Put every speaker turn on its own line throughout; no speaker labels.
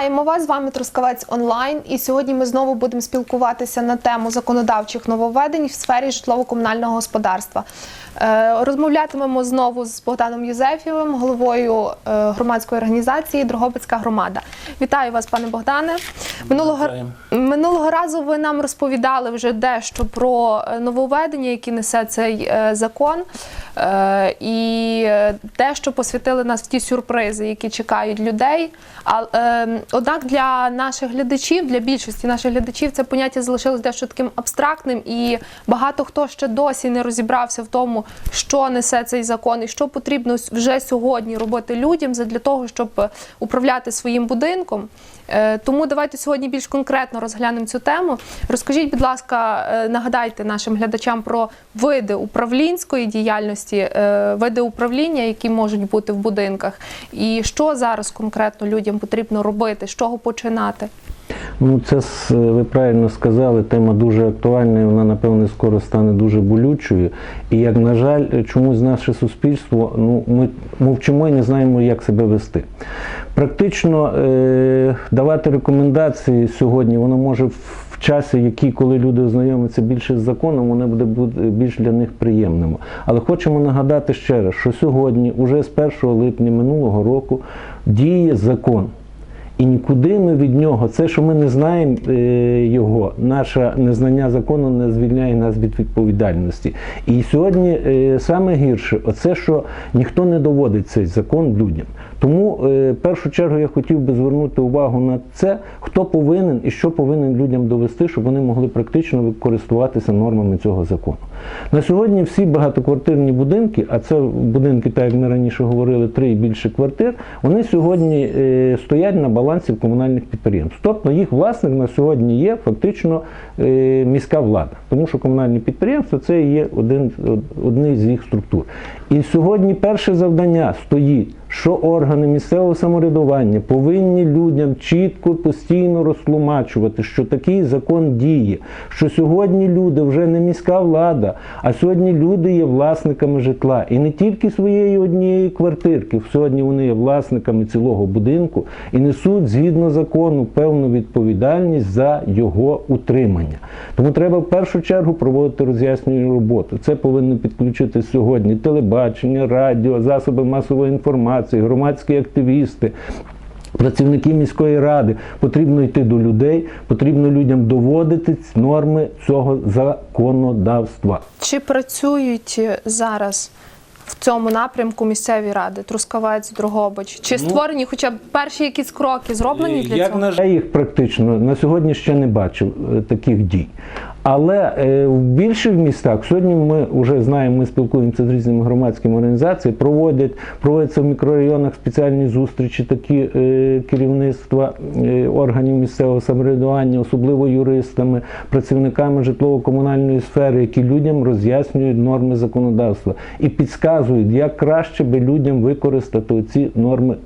Вітаємо вас! З вами Трускавець онлайн. І сьогодні ми знову будемо спілкуватися на тему законодавчих нововведень в сфері житлово-комунального господарства. Е, Розмовлятимемо знову з Богданом Юзефівим, головою е, громадської організації Дрогобицька громада. Вітаю вас, пане Богдане. Минулого, минулого разу ви нам розповідали вже дещо про е, нововведення, які несе цей закон. І дещо посвятили нас в ті сюрпризи, які чекають людей. Однак для наших глядачів, для більшості наших глядачів, це поняття залишилось дещо таким абстрактним, і багато хто ще досі не розібрався в тому, що несе цей закон і що потрібно вже сьогодні робити людям для того, щоб е, управляти своїм будинком. Е, Тому давайте сьогодні більш конкретно розглянемо цю тему. Розкажіть, будь ласка, е, нагадайте нашим глядачам про види управлінської діяльності, види управління, які можуть бути в будинках, і що зараз конкретно людям потрібно робити, з чого починати.
Ну, це ви правильно сказали, тема дуже актуальна, і вона, напевне, скоро стане дуже болючою. І як, на жаль, чомусь наше суспільство, ну, ми мовчимо і не знаємо, як себе вести. Практично е- давати рекомендації сьогодні, воно може в часі, який, коли люди ознайомляться більше з законом, воно буде більш для них приємним. Але хочемо нагадати ще раз, що сьогодні, уже з 1 липня минулого року, діє закон. І нікуди ми від нього, це, що ми не знаємо е, його, наше незнання закону не звільняє нас від відповідальності. І сьогодні е, саме гірше, оце, що ніхто не доводить цей закон людям. Тому е, в першу чергу я хотів би звернути увагу на це, хто повинен і що повинен людям довести, щоб вони могли практично користуватися нормами цього закону. На сьогодні всі багатоквартирні будинки, а це будинки, так як ми раніше говорили, три і більше квартир, вони сьогодні е, стоять на балансі комунальних підприємств. Тобто їх власник на сьогодні є фактично е, міська влада, тому що комунальні підприємства це є один, одні з їх структур. І сьогодні перше завдання стоїть, що органи місцевого самоврядування повинні людям чітко постійно розтлумачувати, що такий закон діє, що сьогодні люди вже не міська влада, а сьогодні люди є власниками житла. І не тільки своєї однієї квартирки, сьогодні вони є власниками цілого будинку і несуть згідно закону певну відповідальність за його утримання. Тому треба в першу чергу проводити роз'яснювальну роботу. Це повинно підключити сьогодні телебачення, радіо, засоби масової інформації, громадські активісти. Працівники міської ради потрібно йти до людей, потрібно людям доводити норми цього законодавства.
Чи працюють зараз в цьому напрямку місцеві ради, Трускавець, Дрогобич? Чи створені хоча б перші якісь кроки зроблені для
Як
цього?
Я їх практично на сьогодні ще не бачив е, таких дій. Але е, в більших містах сьогодні ми вже знаємо, ми спілкуємося з різними громадськими організаціями, проводять, проводяться в мікрорайонах спеціальні зустрічі, такі е, керівництва е, органів місцевого самоврядування, особливо юристами, працівниками житлово-комунальної сфери, які людям роз'яснюють норми законодавства і підказують, як краще би людям використати ці норми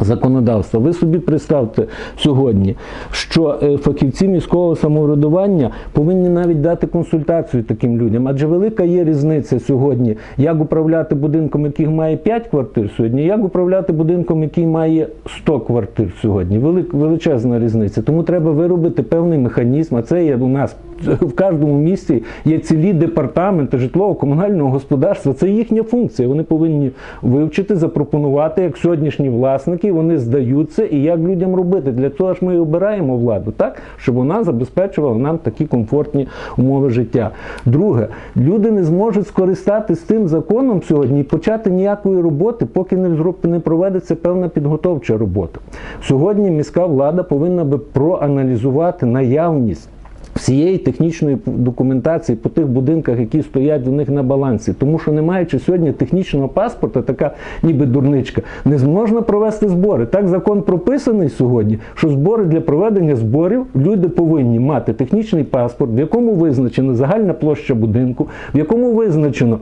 законодавства. Ви собі представте сьогодні, що е, фахівці міського самоврядування повинні навіть дати консультацію таким людям. Адже велика є різниця сьогодні, як управляти будинком, який має 5 квартир сьогодні, як управляти будинком, який має 100 квартир сьогодні. Велик, величезна різниця. Тому треба виробити певний механізм. А це є у нас в кожному місті є цілі департаменти житлово-комунального господарства. Це їхня функція. Вони повинні вивчити, запропонувати, як сьогоднішні власники, вони здаються і як людям робити. Для цього ж ми і обираємо владу, так щоб вона забезпечувала нам такі комфортні умови життя. Друге, люди не зможуть скористатися тим законом сьогодні і почати ніякої роботи, поки не проведеться певна підготовча робота. Сьогодні міська влада повинна би проаналізувати наявність всієї технічної документації по тих будинках, які стоять у них на балансі. Тому що не маючи сьогодні технічного паспорта, така ніби дурничка, не зможна провести збори. Так закон прописаний сьогодні, що збори для проведення зборів люди повинні мати технічний паспорт, в якому визначена загальна площа будинку, в якому визначено.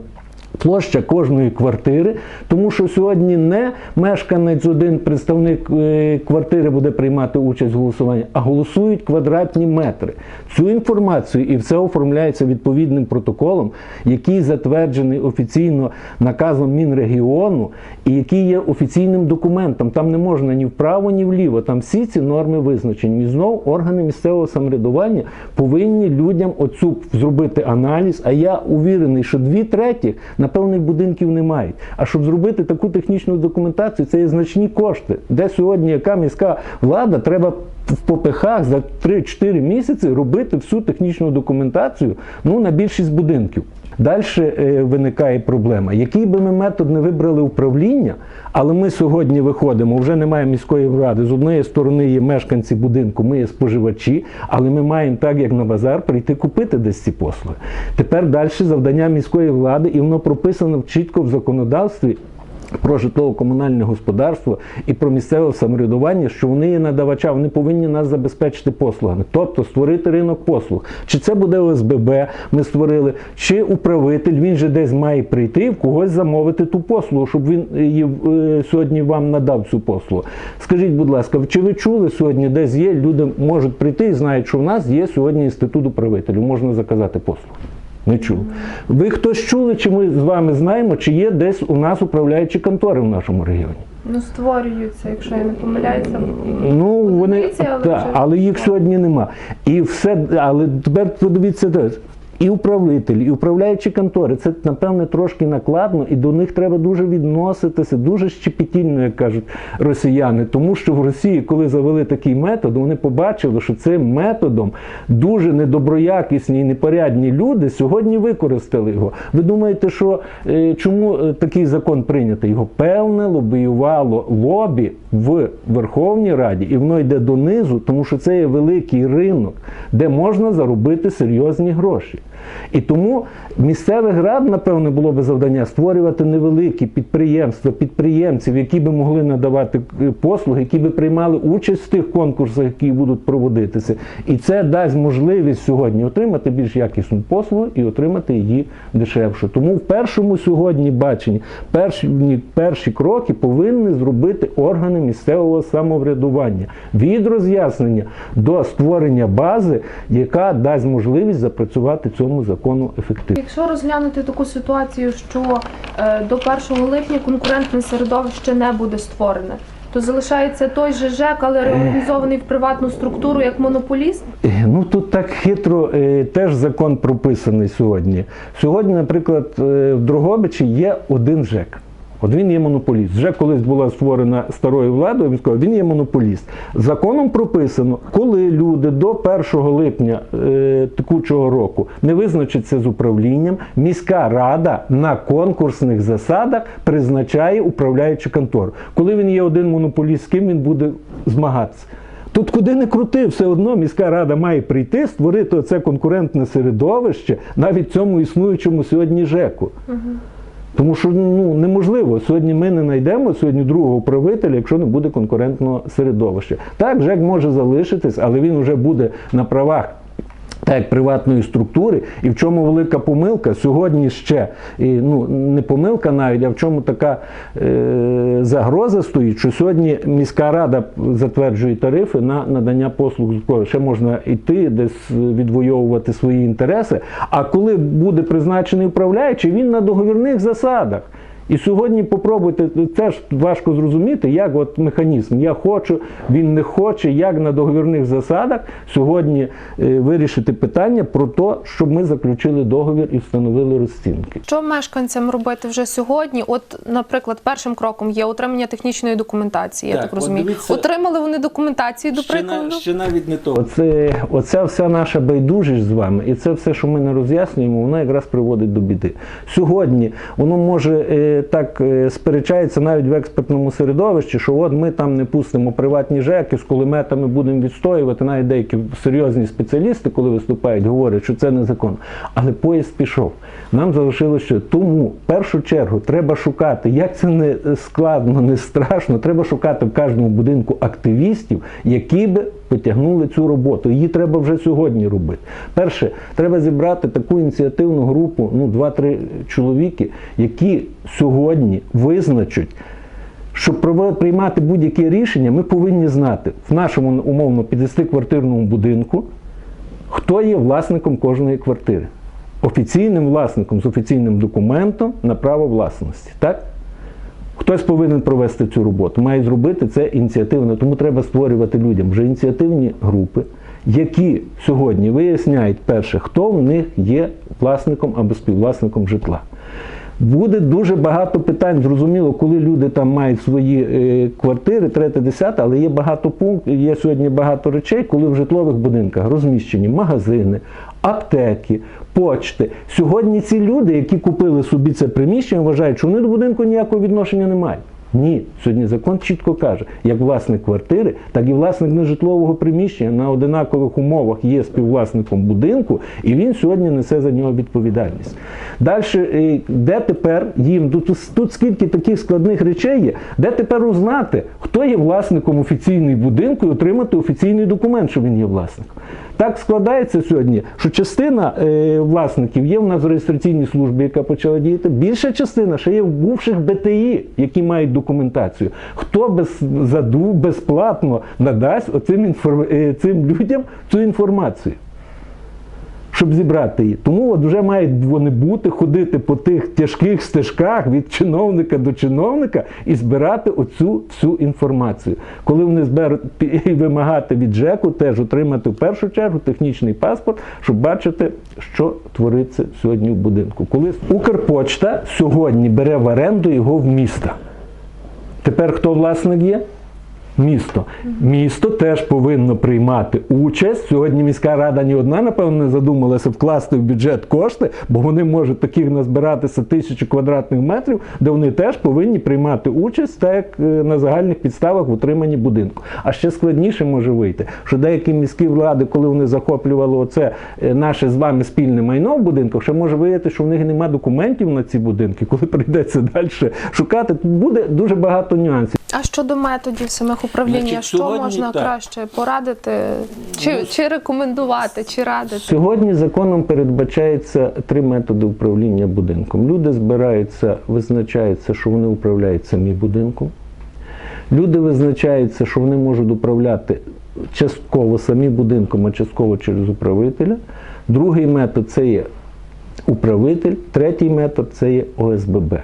Площа кожної квартири, тому що сьогодні не мешканець один представник е, квартири буде приймати участь в голосуванні, а голосують квадратні метри. Цю інформацію і все оформляється відповідним протоколом, який затверджений офіційно наказом Мінрегіону і який є офіційним документом. Там не можна ні вправо, ні вліво. Там всі ці норми визначені. І знову органи місцевого самоврядування повинні людям оцю зробити аналіз. А я увірений, що дві третіх напевних будинків не мають. А щоб зробити таку технічну документацію, це є значні кошти. Де сьогодні яка міська влада треба в попихах за 3-4 місяці робити всю технічну документацію ну, на більшість будинків. Далі е, виникає проблема. Який би ми метод не вибрали управління, але ми сьогодні виходимо, вже немає міської влади. З однієї сторони є мешканці будинку, ми є споживачі, але ми маємо так, як на базар, прийти купити десь ці послуги. Тепер далі завдання міської влади, і воно прописано чітко в законодавстві. Про житлово-комунальне господарство і про місцеве самоврядування, що вони є надавача, вони повинні нас забезпечити послугами, тобто створити ринок послуг. Чи це буде ОСББ, ми створили, чи управитель, він же десь має прийти в когось замовити ту послугу, щоб він її е, сьогодні вам надав цю послугу. Скажіть, будь ласка, чи ви чули сьогодні, десь є, люди можуть прийти і знають, що в нас є сьогодні інститут управителів, можна заказати послугу. Не чув. Ви хтось чули, чи ми з вами знаємо, чи є десь у нас управляючі контори в нашому регіоні?
Ну, створюються, якщо я не помиляюся.
Ну вони
але
та,
вже-
але їх сьогодні нема. І все, але тепер подивіться. І управителі, і управляючі контори, це напевне трошки накладно, і до них треба дуже відноситися, дуже щепетільно, як кажуть росіяни. Тому що в Росії, коли завели такий метод, вони побачили, що цим методом дуже недоброякісні і непорядні люди сьогодні використали його. Ви думаєте, що е, чому е, такий закон прийнятий? Його певне лобіювало лобі в Верховній Раді, і воно йде донизу, тому що це є великий ринок, де можна заробити серйозні гроші. І тому місцевих рад, напевне, було би завдання створювати невеликі підприємства, підприємців, які би могли надавати е, послуги, які би приймали участь в тих конкурсах, які будуть проводитися. І це дасть можливість сьогодні отримати більш якісну послугу і отримати її дешевше. Тому в першому сьогодні баченні перші, перші кроки повинні зробити органи місцевого самоврядування від роз'яснення до створення бази, яка дасть можливість запрацювати цьому закону ефективно.
Якщо розглянути таку ситуацію, що е, до 1 липня конкурентне середовище не буде створене, то залишається той же ЖЕК, але реорганізований в приватну структуру як монополіст.
Е, Ну тут так хитро е, теж закон прописаний сьогодні. Сьогодні, наприклад, в Дрогобичі є один ЖЕК. От він є монополіст. Вже колись була створена старою владою, він сказав, він є монополіст. Законом прописано, коли люди до 1 липня е, текучого року не визначаться з управлінням, міська рада на конкурсних засадах призначає управляючу контору. Коли він є один монополіст, з ким він буде змагатися? Тут куди не крути, все одно міська рада має прийти, створити оце конкурентне середовище навіть цьому існуючому сьогодні ЖЕКу. Тому що ну неможливо. Сьогодні ми не знайдемо сьогодні другого правителя, якщо не буде конкурентного середовища. Так, ЖЕК може залишитись, але він вже буде на правах. Так, приватної структури, і в чому велика помилка сьогодні ще і, ну не помилка навіть, а в чому така е, загроза стоїть, що сьогодні міська рада затверджує тарифи на надання послуг житлових. Ще можна йти десь відвоювати свої інтереси. А коли буде призначений управляючий, він на договірних засадах. І сьогодні попробуйте теж важко зрозуміти, як от механізм. Я хочу, він не хоче, як на договірних засадах сьогодні е, вирішити питання про те, щоб ми заключили договір і встановили розцінки.
Що мешканцям робити вже сьогодні? От, наприклад, першим кроком є отримання технічної документації. Я
Так,
так,
от
розумію.
дивіться-
Отримали вони документацію до прикладу.
ще навіть не то. Оце, оця вся наша байдужість з вами, і це все, що ми не роз'яснюємо, воно якраз приводить до біди. Сьогодні воно може е, так е, сперечається навіть в експертному середовищі, що от ми там не пустимо приватні ЖЕКи, з кулеметами будемо відстоювати. Навіть деякі серйозні спеціалісти, коли виступають, говорять, що це незаконно. Але поїзд пішов. Нам залишилося що тому в першу чергу треба шукати, як це не складно, не страшно. Треба шукати в кожному будинку активістів, які би потягнули цю роботу. Її треба вже сьогодні робити. Перше, треба зібрати таку ініціативну групу, ну, 2-3 чоловіки, які сьогодні визначать. Щоб приймати будь-яке рішення, ми повинні знати в нашому умовно 50-квартирному будинку, хто є власником кожної квартири. Офіційним власником з офіційним документом на право власності. Так? Хтось повинен провести цю роботу, має зробити це ініціативно. Тому треба створювати людям вже ініціативні групи, які сьогодні виясняють перше, хто в них є власником або співвласником житла. Буде дуже багато питань. Зрозуміло, коли люди там мають свої е, квартири, третє, десяте, але є багато пунктів, є сьогодні багато речей, коли в житлових будинках розміщені магазини, аптеки, почти. Сьогодні ці люди, які купили собі це приміщення, вважають, що вони до будинку ніякого відношення не мають. Ні, сьогодні закон чітко каже, як власник квартири, так і власник нежитлового приміщення на одинакових умовах є співвласником будинку, і він сьогодні несе за нього відповідальність. Далі, е, де тепер їм тут, тут скільки таких складних речей є, де тепер узнати, хто є власником офіційної будинку і отримати офіційний документ, що він є власником. Так складається сьогодні, що частина е, власників є в нас в реєстраційній службі, яка почала діяти. Більша частина ще є в бувших БТІ, які мають документацію. Хто без заду безплатно надасть оцим інформ... е, цим людям цю інформацію? Щоб зібрати її. Тому от вже мають вони бути, ходити по тих тяжких стежках від чиновника до чиновника і збирати оцю всю інформацію. Коли вони зберуть і вимагати від ЖЕКу, теж отримати в першу чергу технічний паспорт, щоб бачити, що твориться сьогодні в будинку. Коли Укрпочта сьогодні бере в оренду його в міста. Тепер хто власник є? Місто. Місто теж повинно приймати участь. Сьогодні міська рада ні одна, напевно, не задумалася вкласти в бюджет кошти, бо вони можуть таких назбиратися тисячу квадратних метрів, де вони теж повинні приймати участь, так як е, на загальних підставах в утриманні будинку. А ще складніше може вийти, що деякі міські влади, коли вони захоплювали оце е, наше з вами спільне майно в будинках, ще може виявити, що в них немає документів на ці будинки. Коли прийдеться далі шукати, тут буде дуже багато нюансів.
А щодо методів самих управління,
Значить,
що
сьогодні
можна
так.
краще порадити, чи, чи рекомендувати, чи радити?
Сьогодні законом передбачається три методи управління будинком. Люди збираються, визначається, що вони управляють самі будинком. Люди визначаються, що вони можуть управляти частково самі будинком, а частково через управителя. Другий метод це є управитель, третій метод це є ОСББ.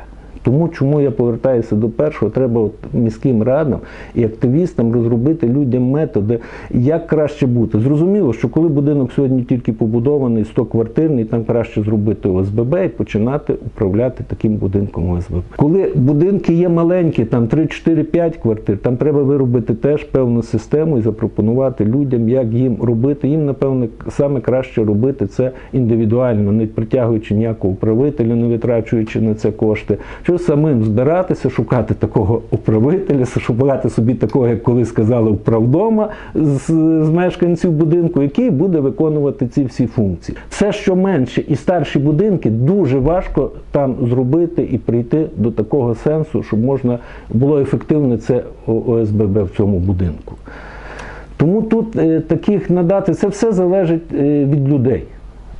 Тому чому я повертаюся до першого, треба от міським радам і активістам розробити людям методи, як краще бути. Зрозуміло, що коли будинок сьогодні тільки побудований, 100 квартирний, там краще зробити ОСББ і починати управляти таким будинком ОСББ. Коли будинки є маленькі, там 3, 4, 5 квартир, там треба виробити теж певну систему і запропонувати людям, як їм робити. Їм, напевно, саме краще робити це індивідуально, не притягуючи ніякого управителя, не витрачуючи на це кошти. Що самим збиратися, шукати такого управителя, шукати собі такого, як коли сказали, управдома з, з мешканців будинку, який буде виконувати ці всі функції. Все, що менше і старші будинки, дуже важко там зробити і прийти до такого сенсу, щоб можна було ефективне це ОСББ в цьому будинку. Тому тут е, таких надати це все залежить е, від людей.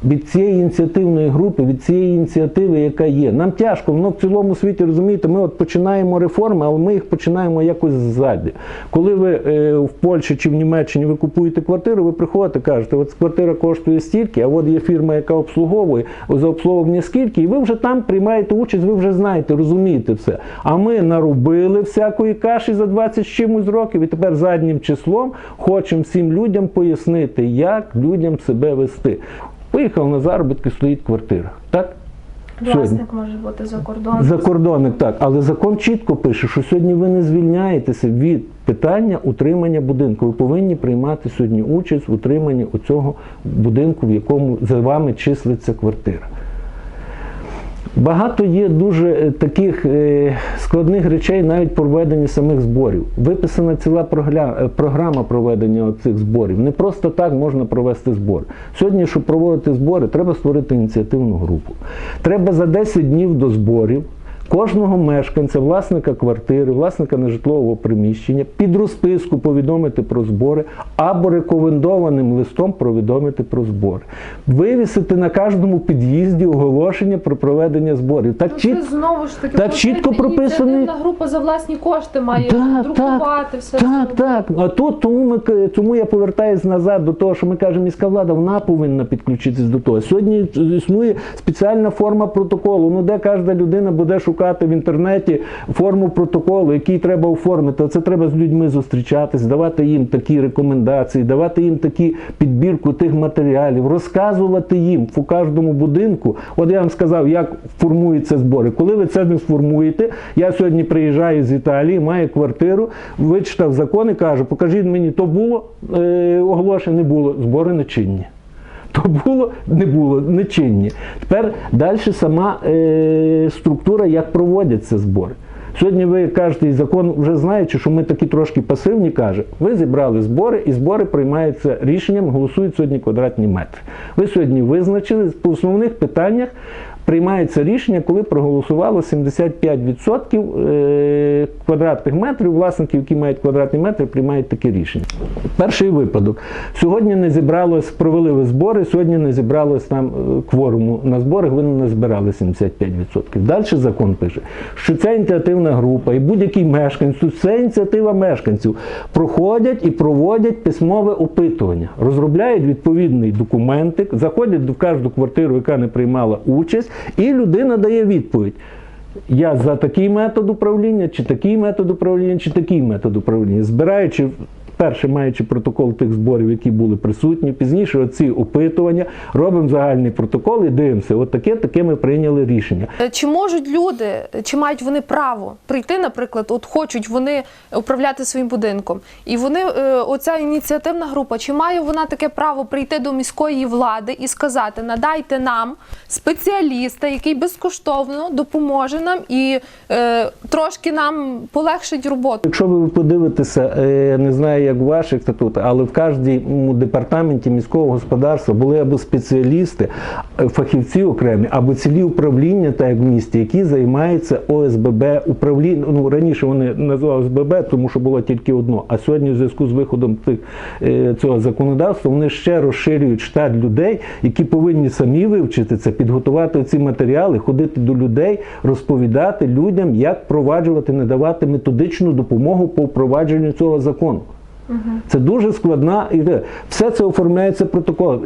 Від цієї ініціативної групи, від цієї ініціативи, яка є. Нам тяжко, воно в цілому світі розумієте, ми от починаємо реформи, але ми їх починаємо якось ззаді. Коли ви е, в Польщі чи в Німеччині ви купуєте квартиру, ви приходите, кажете, от квартира коштує стільки, а от є фірма, яка обслуговує, за обслуговування скільки, і ви вже там приймаєте участь, ви вже знаєте, розумієте все. А ми наробили всякої каші за 20 з чимось років, і тепер заднім числом хочемо всім людям пояснити, як людям себе вести. Поїхав на заробітки, стоїть квартира. Так?
Власник може бути за кордоном.
Закордонник, так. Але закон чітко пише, що сьогодні ви не звільняєтеся від питання утримання будинку. Ви повинні приймати сьогодні участь в утриманні цього будинку, в якому за вами числиться квартира. Багато є дуже е, таких е, складних речей навіть проведення самих зборів. Виписана ціла е, програма проведення цих зборів. Не просто так можна провести збори. Сьогодні, щоб проводити збори, треба створити ініціативну групу. Треба за 10 днів до зборів кожного мешканця, власника квартири, власника нежитлового приміщення під розписку повідомити про збори або рекомендованим листом повідомити про збори. Вивісити на кожному під'їзді оголошення про проведення зборів. Так
Ну,
чіт...
це знову ж таки
так чітко
ініціативна група за власні кошти має
Так,
друкувати все.
Так, так. А тут тому ми тому я повертаюсь назад до того, що ми кажемо, міська влада вона повинна підключитись до того. Сьогодні існує спеціальна форма протоколу. Ну де кожна людина буде шукати в інтернеті форму протоколу, який треба оформити. Це треба з людьми зустрічатись, давати їм такі рекомендації, давати їм такі підбірку тих матеріалів, розказувати їм по кожному будинку. От я вам сказав, як формуються збори. Коли ви це не сформуєте, я сьогодні приїжджаю з Італії, маю квартиру, вичитав закон і кажу, покажіть мені, то було е, не було, збори не чинні. То було, не було, нечинні. Тепер далі сама е, структура, як проводяться збори. Сьогодні ви кажете, закон вже знаючи, що ми такі трошки пасивні, каже, ви зібрали збори, і збори приймаються рішенням, голосують сьогодні квадратні метри. Ви сьогодні визначили по основних питаннях. Приймається рішення, коли проголосувало 75% е, квадратних метрів. Власників, які мають квадратні метри, приймають таке рішення. Перший випадок. Сьогодні не зібралось, провели ви збори, сьогодні не зібралось там е, кворуму на зборах, ви не збирали 75%. Далі закон пише, що ця ініціативна група і будь-який мешканець, це ініціатива мешканців, проходять і проводять письмове опитування, розробляють відповідний документик, заходять в кожну квартиру, яка не приймала участь, і людина дає відповідь. Я за такий метод управління, чи такий метод управління, чи такий метод управління, збираючи. Перше, маючи протокол тих зборів, які були присутні, пізніше оці опитування, робимо загальний протокол і дивимося, от таке, таке ми прийняли рішення.
Е, Чи можуть люди, чи мають вони право прийти, наприклад, от хочуть вони управляти своїм будинком, і вони, е, оця ініціативна група, чи має вона таке право прийти до міської влади і сказати, надайте нам спеціаліста, який безкоштовно допоможе нам і е, трошки нам полегшить роботу.
Якщо ви подивитеся, е, не знаю, як в ваших статутах, але в кожному департаменті міського господарства були або спеціалісти, фахівці окремі, або цілі управління, так як в місті, які займаються ОСББ управління. Ну раніше вони називали ОСББ, тому що було тільки одно. А сьогодні, в зв'язку з виходом тих, е, цього законодавства, вони ще розширюють штат людей, які повинні самі вивчити це, підготувати ці матеріали, ходити до людей, розповідати людям, як впроваджувати, надавати методичну допомогу по впровадженню цього закону. Це дуже складна ідея. Все це оформляється протоколом.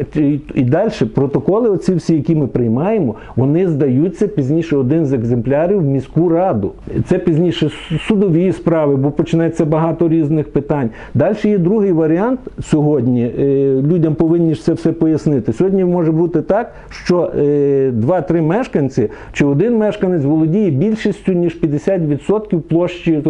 І, далі протоколи, оці всі, які ми приймаємо, вони здаються пізніше один з екземплярів в міську раду. Це пізніше судові справи, бо починається багато різних питань. Далі є другий варіант сьогодні. Е, Людям повинні ж це все пояснити. Сьогодні може бути так, що е, два-три мешканці чи один мешканець володіє більшістю ніж 50% площі.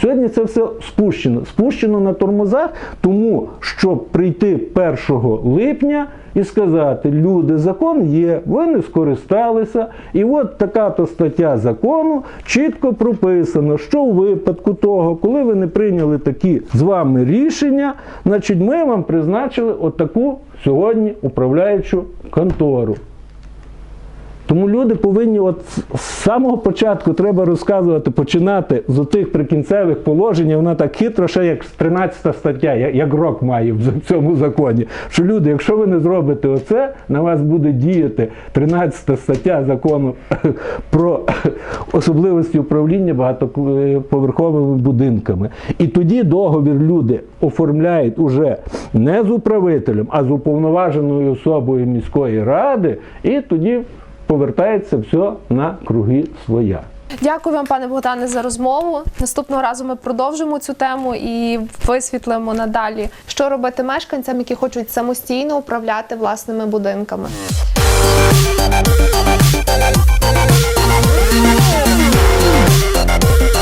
Сьогодні це все спущено. Спущено на тормозах, тому щоб прийти 1 липня і сказати, люди, закон є, ви не скористалися, і от така то стаття закону чітко прописано, що у випадку того, коли ви не прийняли такі з вами рішення, значить ми вам призначили отаку сьогодні управляючу контору. Тому люди повинні, от з самого початку треба розказувати, починати з отих прикінцевих положень. Вона так хитро, ще як 13 стаття, як рок має в цьому законі. Що люди, якщо ви не зробите оце, на вас буде діяти 13 стаття закону про особливості управління багатоповерховими будинками. І тоді договір люди оформляють уже не з управителем, а з уповноваженою особою міської ради, і тоді повертається все на круги своя.
Дякую вам, пане Богдане, за розмову. Наступного разу ми продовжимо цю тему і висвітлимо надалі, що робити мешканцям, які хочуть самостійно управляти власними будинками. Thank you.